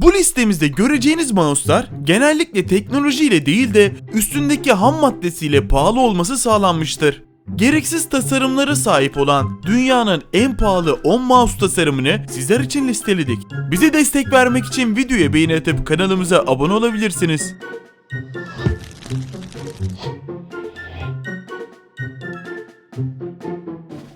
Bu listemizde göreceğiniz mouse'lar genellikle teknolojiyle değil de üstündeki ham maddesiyle pahalı olması sağlanmıştır. Gereksiz tasarımlara sahip olan dünyanın en pahalı 10 mouse tasarımını sizler için listeledik. Bize destek vermek için videoya beğeni atıp kanalımıza abone olabilirsiniz.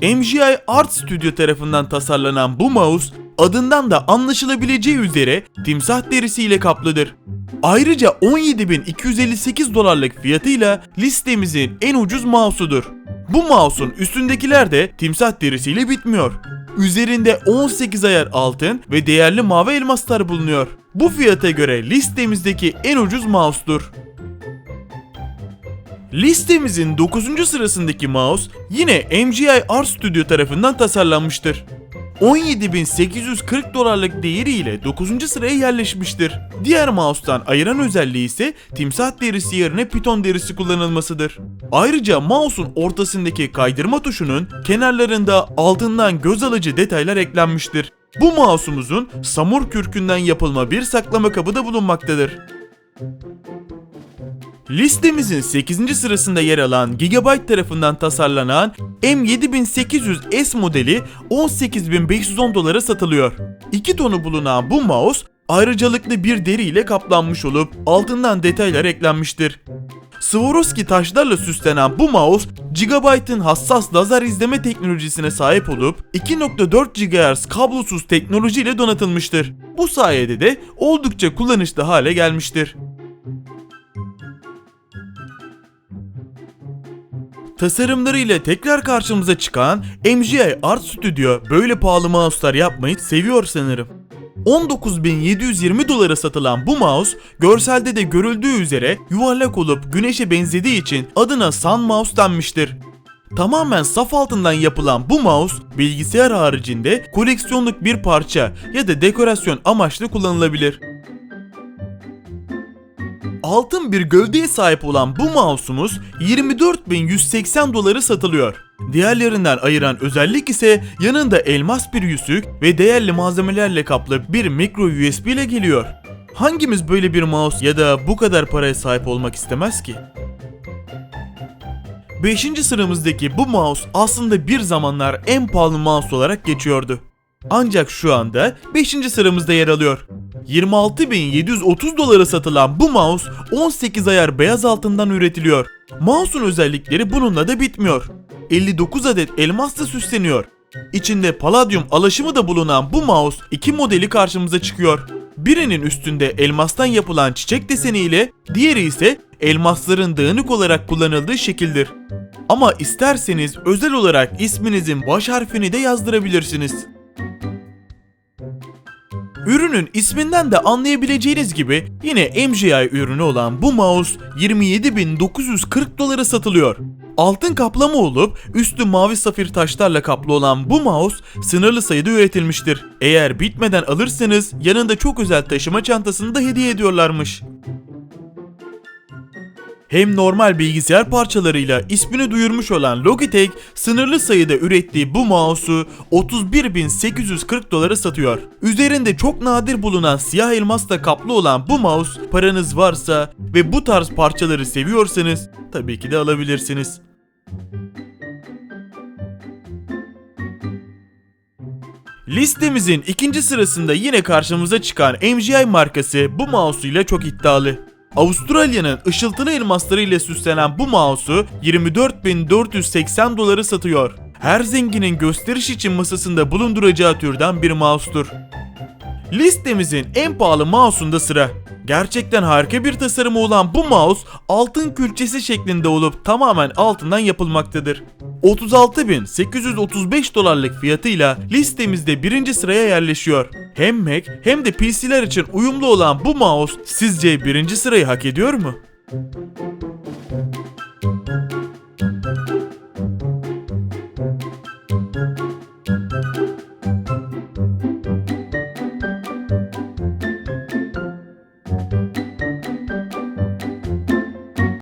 MGI Art Studio tarafından tasarlanan bu mouse adından da anlaşılabileceği üzere timsah derisiyle kaplıdır. Ayrıca 17.258 dolarlık fiyatıyla listemizin en ucuz mouse'udur. Bu mouse'un üstündekiler de timsah derisiyle bitmiyor. Üzerinde 18 ayar altın ve değerli mavi elmaslar bulunuyor. Bu fiyata göre listemizdeki en ucuz mouse'dur. Listemizin 9. sırasındaki mouse yine MGI Art Studio tarafından tasarlanmıştır. 17.840 dolarlık değeriyle 9. sıraya yerleşmiştir. Diğer mouse'tan ayıran özelliği ise timsah derisi yerine piton derisi kullanılmasıdır. Ayrıca mouse'un ortasındaki kaydırma tuşunun kenarlarında altından göz alıcı detaylar eklenmiştir. Bu mouse'umuzun samur kürkünden yapılma bir saklama kabı da bulunmaktadır. Listemizin 8. sırasında yer alan Gigabyte tarafından tasarlanan M7800S modeli 18.510 dolara satılıyor. 2 tonu bulunan bu mouse ayrıcalıklı bir deri ile kaplanmış olup altından detaylar eklenmiştir. Swarovski taşlarla süslenen bu mouse Gigabyte'ın hassas lazer izleme teknolojisine sahip olup 2.4 GHz kablosuz teknolojiyle donatılmıştır. Bu sayede de oldukça kullanışlı hale gelmiştir. Tasarımlarıyla tekrar karşımıza çıkan MGI Art Studio böyle pahalı mouse'lar yapmayı seviyor sanırım. 19.720 dolara satılan bu mouse görselde de görüldüğü üzere yuvarlak olup güneşe benzediği için adına Sun Mouse denmiştir. Tamamen saf altından yapılan bu mouse bilgisayar haricinde koleksiyonluk bir parça ya da dekorasyon amaçlı kullanılabilir. Altın bir gövdeye sahip olan bu mouse'umuz 24.180 doları satılıyor. Diğerlerinden ayıran özellik ise yanında elmas bir yüzük ve değerli malzemelerle kaplı bir micro USB ile geliyor. Hangimiz böyle bir mouse ya da bu kadar paraya sahip olmak istemez ki? 5. sıramızdaki bu mouse aslında bir zamanlar en pahalı mouse olarak geçiyordu. Ancak şu anda 5. sıramızda yer alıyor. 26.730 dolara satılan bu mouse 18 ayar beyaz altından üretiliyor. Mouse'un özellikleri bununla da bitmiyor. 59 adet elmasla süsleniyor. İçinde paladyum alaşımı da bulunan bu mouse iki modeli karşımıza çıkıyor. Birinin üstünde elmastan yapılan çiçek deseniyle, diğeri ise elmasların dağınık olarak kullanıldığı şekildir. Ama isterseniz özel olarak isminizin baş harfini de yazdırabilirsiniz. Ürünün isminden de anlayabileceğiniz gibi yine MGI ürünü olan bu mouse 27.940 dolara satılıyor. Altın kaplama olup üstü mavi safir taşlarla kaplı olan bu mouse sınırlı sayıda üretilmiştir. Eğer bitmeden alırsanız yanında çok özel taşıma çantasını da hediye ediyorlarmış. Hem normal bilgisayar parçalarıyla ismini duyurmuş olan Logitech sınırlı sayıda ürettiği bu mouse'u 31.840 dolara satıyor. Üzerinde çok nadir bulunan siyah elmasla kaplı olan bu mouse paranız varsa ve bu tarz parçaları seviyorsanız tabii ki de alabilirsiniz. Listemizin ikinci sırasında yine karşımıza çıkan MGI markası bu mouse ile çok iddialı. Avustralya'nın ışıltılı elmasları ile süslenen bu mouse'u 24.480 doları satıyor. Her zenginin gösteriş için masasında bulunduracağı türden bir mouse'tur. Listemizin en pahalı mouse'unda sıra. Gerçekten harika bir tasarımı olan bu mouse altın külçesi şeklinde olup tamamen altından yapılmaktadır. 36.835 dolarlık fiyatıyla listemizde birinci sıraya yerleşiyor. Hem Mac hem de PC'ler için uyumlu olan bu mouse sizce birinci sırayı hak ediyor mu?